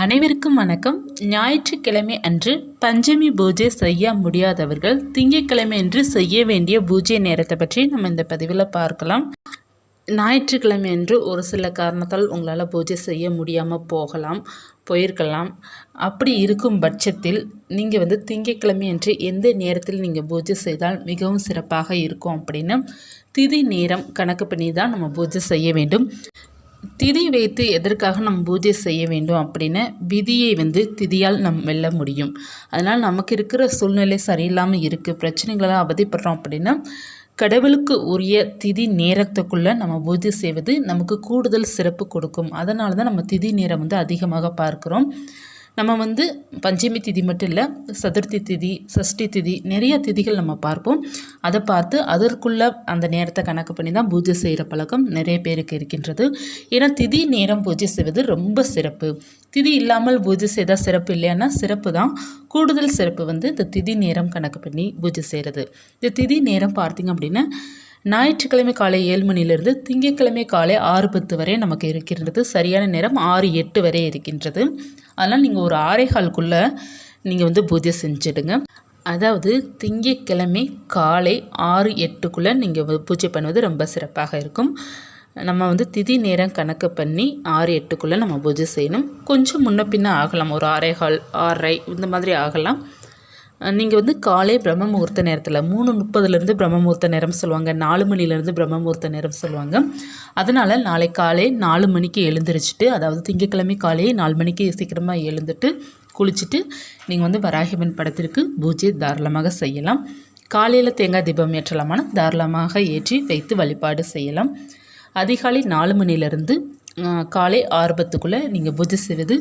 அனைவருக்கும் வணக்கம். ஞாயிற்றுக்கிழமை அன்று பஞ்சமி பூஜை செய்ய முடியாதவர்கள் திங்கட்கிழமை அன்று செய்ய வேண்டிய பூஜை நேரத்தை பற்றி நம்ம இந்த பதிவில் பார்க்கலாம். ஞாயிற்றுக்கிழமை அன்று ஒரு சில காரணத்தால் உங்களால் பூஜை செய்ய முடியாமல் போகலாம் போயிருக்கலாம். அப்படி இருக்கும் பட்சத்தில் நீங்கள் வந்து திங்கட்கிழமை அன்று எந்த நேரத்தில் நீங்கள் பூஜை செய்தால் மிகவும் சிறப்பாக இருக்கும் அப்படின்னு திதி நேரம் கணக்கு பண்ணி தான் நம்ம பூஜை செய்ய வேண்டும். திதி வைத்து எதற்காக நம்ம பூஜை செய்ய வேண்டும் அப்படின்னு விதியை வந்து திதியால் நம் வெல்ல முடியும். அதனால் நமக்கு இருக்கிற சூழ்நிலை சரியில்லாமல் இருக்குது பிரச்சனைகளாக அவதிப்படுறோம் அப்படின்னா கடவுளுக்கு உரிய திதி நேரத்துக்குள்ளே நம்ம பூஜை செய்வது நமக்கு கூடுதல் சிறப்பு கொடுக்கும். அதனால தான் நம்ம திதி நேரம் வந்து அதிகமாக பார்க்குறோம். நம்ம வந்து பஞ்சமி திதி மட்டும் இல்லை சதுர்த்தி திதி சஷ்டி திதி நிறைய திதிகள் நம்ம பார்ப்போம். அதை பார்த்து அதற்குள்ள அந்த நேரத்தை கணக்கு பண்ணி தான் பூஜை செய்கிற பழக்கம் நிறைய பேருக்கு இருக்கின்றது. ஏன்னா திதி நேரம் பூஜை செய்வது ரொம்ப சிறப்பு. திதி இல்லாமல் பூஜை செய்தால் சிறப்பு இல்லையானா சிறப்பு தான். கூடுதல் சிறப்பு வந்து இந்த திதி நேரம் கணக்கு பண்ணி பூஜை செய்கிறது இந்த திதி நேரம் பார்த்திங்க அப்படின்னா ஞாயிற்றுக்கிழமை காலை ஏழு மணிலிருந்து திங்கட்கிழமை காலை ஆறு பத்து வரை நமக்கு இருக்கின்றது. சரியான நேரம் ஆறு எட்டு வரை இருக்கின்றது. அதனால் நீங்கள் ஒரு ஆறேகாலுக்குள்ளே நீங்கள் வந்து பூஜை செஞ்சிடுங்க. அதாவது திங்கட்கிழமை காலை ஆறு எட்டுக்குள்ளே நீங்கள் பூஜை பண்ணுவது ரொம்ப சிறப்பாக இருக்கும். நம்ம வந்து திதி நேரம் கணக்கு பண்ணி ஆறு எட்டுக்குள்ளே நம்ம பூஜை செய்யணும். கொஞ்சம் முன்ன பின்ன ஆகலாம். ஒரு ஆறேகால் ஆறரை இந்த மாதிரி ஆகலாம். நீங்கள் வந்து காலை பிரம்ம முகூர்த்த நேரத்தில் மூணு முப்பதுலேருந்து பிரம்ம முகூர்த்த நேரம் சொல்லுவாங்க நாலு மணிலேருந்து பிரம்ம முகூர்த்த நேரம் சொல்லுவாங்க. அதனால் நாளை காலை நாலு மணிக்கு எழுந்திரிச்சிட்டு அதாவது திங்கட்கிழமை காலையே நாலு மணிக்கு சீக்கிரமாக எழுந்துட்டு குளிச்சுட்டு நீங்கள் வந்து வராகிவன் படத்திற்கு பூஜை தாராளமாக செய்யலாம். காலையில் தேங்காய் தீபம் ஏற்றலாமான தாராளமாக ஏற்றி வைத்து வழிபாடு செய்யலாம். அதிகாலை நாலு மணிலேருந்து காலை ஆரம்பத்துக்குள்ளே நீங்கள் பூஜை செய்வது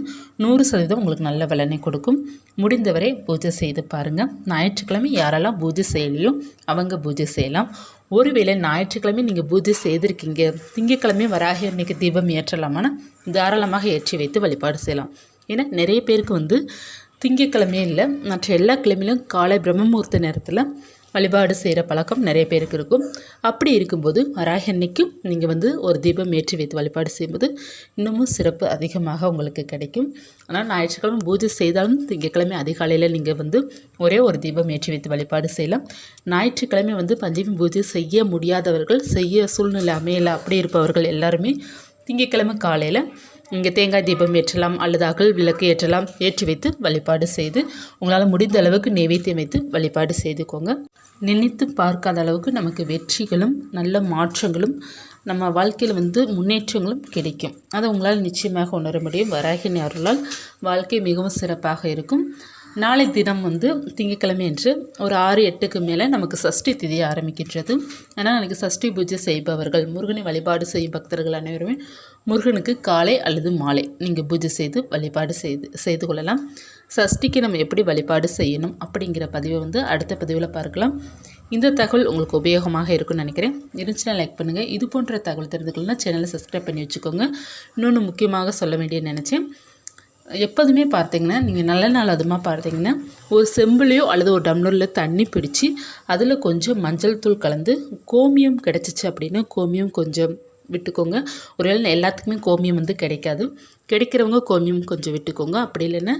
நூறு சதவீதம் உங்களுக்கு நல்ல பலனை கொடுக்கும். முடிந்தவரை பூஜை செய்து பாருங்கள் ஞாயிற்றுக்கிழமை யாரெல்லாம் பூஜை செய்யலையோ அவங்க பூஜை செய்யலாம். ஒருவேளை ஞாயிற்றுக்கிழமை நீங்கள் பூஜை செய்திருக்கீங்க. திங்கக்கிழமை வராக அன்னைக்கு தீபம் ஏற்றலாமான்னா தாராளமாக ஏற்றி வைத்து வழிபாடு செய்யலாம். ஏன்னா நிறைய பேருக்கு வந்து திங்கக்கிழமையே இல்லை. மற்ற எல்லா கிழமையிலும் காலை பிரம்மமுகூர்த்த நேரத்தில் வழிபாடு செய்கிற பழக்கம் நிறைய பேருக்கு இருக்கும். அப்படி இருக்கும்போது வராக நீங்கள் வந்து ஒரு தீபம் ஏற்றி வைத்து வழிபாடு செய்யும்போது இன்னமும் சிறப்பு அதிகமாக உங்களுக்கு கிடைக்கும். ஆனால் ஞாயிற்றுக்கிழமை பூஜை செய்தாலும் திங்கக்கிழமை அதிகாலையில் நீங்கள் வந்து ஒரே ஒரு தீபம் ஏற்றி வைத்து வழிபாடு செய்யலாம். ஞாயிற்றுக்கிழமை வந்து பஞ்சமி பூஜை செய்ய முடியாதவர்கள் செய்ய சூழ்நிலை அமையலை அப்படி இருப்பவர்கள் எல்லாருமே திங்கக்கிழமை காலையில் இங்கே தேங்காய் தீபம் ஏற்றலாம் அல்லது அகல் விளக்கு ஏற்றலாம் ஏற்றி வைத்து வழிபாடு செய்து உங்களால் முடிந்த அளவுக்கு நெய்வேத்தியம் வைத்து வழிபாடு செய்துக்கோங்க. நினைத்து பார்க்காத அளவுக்கு நமக்கு வெற்றிகளும் நல்ல மாற்றங்களும் நம்ம வாழ்க்கையில் வந்து முன்னேற்றங்களும் கிடைக்கும். அதை உங்களால் நிச்சயமாக உணர முடியும். வராகினி அருளால் வாழ்க்கை மிகவும் சிறப்பாக இருக்கும். நாளை தினம் வந்து திங்கட்கிழமை என்று ஒரு ஆறு எட்டுக்கு மேலே நமக்கு சஷ்டி திதி ஆரம்பிக்கின்றது. ஆனால் அன்றைக்கி சஷ்டி பூஜை செய்பவர்கள் முருகனை வழிபாடு செய்யும் பக்தர்கள் அனைவருமே முருகனுக்கு காலை அல்லது மாலை நீங்கள் பூஜை செய்து வழிபாடு செய்து செய்து கொள்ளலாம். சஷ்டிக்கு நம்ம எப்படி வழிபாடு செய்யணும் அப்படிங்கிற பதிவை வந்து அடுத்த பதிவில் பார்க்கலாம். இந்த தகவல் உங்களுக்கு உபயோகமாக இருக்கும்னு நினைக்கிறேன். இருந்துச்சுன்னா லைக் பண்ணுங்கள் இது போன்ற தகவல் தெரிஞ்சுக்கணும்னா சேனலை சப்ஸ்கிரைப் பண்ணி வச்சுக்கோங்க. இன்னொன்று முக்கியமாக சொல்ல வேண்டிய நினச்சேன். எப்போதுமே பார்த்தீங்கன்னா நீங்கள் நல்ல நாள் அதுமாக பார்த்தீங்கன்னா ஒரு செம்பிலையோ அல்லது ஒரு டம்ளரில் தண்ணி பிடிச்சி அதில் கொஞ்சம் மஞ்சள் தூள் கலந்து கோமியம் கிடச்சிச்சு அப்படின்னா கோமியம் கொஞ்சம் விட்டுக்கோங்க. ஒருவேளை எல்லாத்துக்குமே கோமியம் வந்து கிடைக்காது. கிடைக்கிறவங்க கோமியம் கொஞ்சம் விட்டுக்கோங்க. அப்படி இல்லைன்னா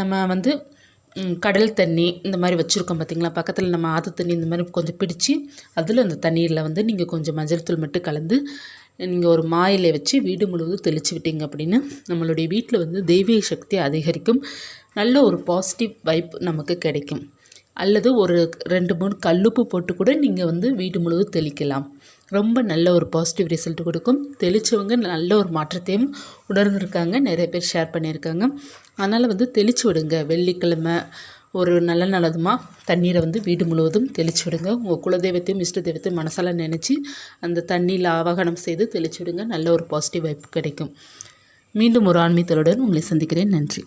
நம்ம வந்து கடல் தண்ணி இந்த மாதிரி வச்சுருக்கோம் பார்த்திங்களா? பக்கத்தில் நம்ம ஆற்று தண்ணி இந்த மாதிரி கொஞ்சம் பிடிச்சி அதில் அந்த தண்ணீரில் வந்து நீங்கள் கொஞ்சம் மஞ்சள் தூள் மட்டும் கலந்து நீங்கள் ஒரு மாயிலை வச்சு வீடு முழுவதும் தெளித்து விட்டீங்க அப்படின்னு நம்மளுடைய வீட்டில் வந்து தெய்வீக சக்தி அதிகரிக்கும். நல்ல ஒரு பாசிட்டிவ் வைப் நமக்கு கிடைக்கும். அல்லது ஒரு ரெண்டு மூணு கல்லுப்பு போட்டு கூட நீங்கள் வந்து வீடு முழுவதும் தெளிக்கலாம். ரொம்ப நல்ல ஒரு பாசிட்டிவ் ரிசல்ட் கொடுக்கும். தெளித்தவங்க நல்ல ஒரு மாற்றத்தையும் உணர்ந்துருக்காங்க. நிறைய பேர் ஷேர் பண்ணியிருக்காங்க. அதனால் வந்து தெளித்து விடுங்க. வெள்ளிக்கிழமை ஒரு நல்ல நல்லதுமாக தண்ணீரை வந்து வீடு முழுவதும் தெளித்து விடுங்க உங்கள் குலதெய்வத்தையும் இஷ்ட தெய்வத்தையும் மனசால் நினச்சி அந்த தண்ணியில் ஆவாகனம் செய்து தெளித்து விடுங்க நல்ல ஒரு பாசிட்டிவ் வைப் கிடைக்கும். மீண்டும் ஒரு ஆன்மீகத்தலுடன் உங்களை சந்திக்கிறேன். நன்றி.